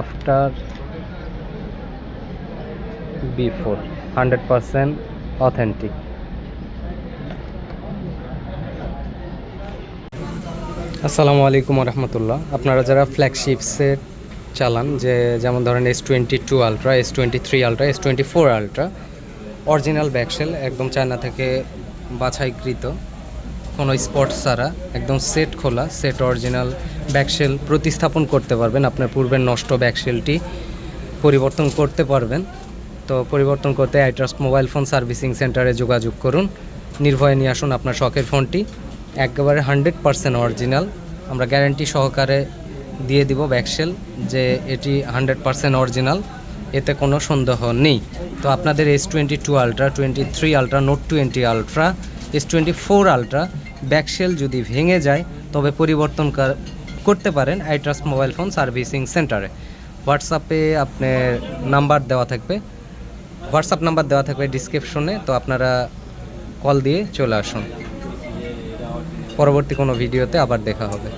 After before hundred percent authentic আসসালামু আলাইকুম রহমতুল্লাহ। আপনারা যারা ফ্ল্যাগশিপ সেট চালান, যে যেমন ধরেন S twenty two ultra S twenty three ultra S twenty four ultra original back shell একদম চায়না থেকে বাছাইকৃত। কোনো স্পট ছাড়া, একদম সেট খোলা সেট অরিজিনাল ব্যাকশেল প্রতিস্থাপন করতে পারবেন। আপনার পূর্বের নষ্ট ব্যাকশেলটি পরিবর্তন করতে পারবেন। তো পরিবর্তন করতে আইট্রাস্ট মোবাইল ফোন সার্ভিসিং সেন্টারে যোগাযোগ করুন। নির্ভয়ে নিয়ে আসুন আপনার শখের ফোনটি। একেবারে হান্ড্রেড পারসেন্ট অরিজিনাল আমরা গ্যারেন্টি সহকারে দিয়ে দিব ব্যাকশেল যে এটি হান্ড্রেড পারসেন্ট অরিজিনাল এতে কোনো সন্দেহ নেই। তো আপনাদের S twenty two ultra twenty three ultra note twenty ultra S twenty four ultra back shell যদি ভেঙে যায়, তবে পরিবর্তন করতে পারেন আইট্রাস মোবাইল ফোন সার্ভিসিং সেন্টারে। হোয়াটসঅ্যাপে আপনার নাম্বার দেওয়া থাকবে। হোয়াটসঅ্যাপ নাম্বার দেওয়া থাকবে ডিসক্রিপশনে, তো আপনারা কল দিয়ে চলে আসুন। পরবর্তী কোনো ভিডিওতে আবার দেখা হবে।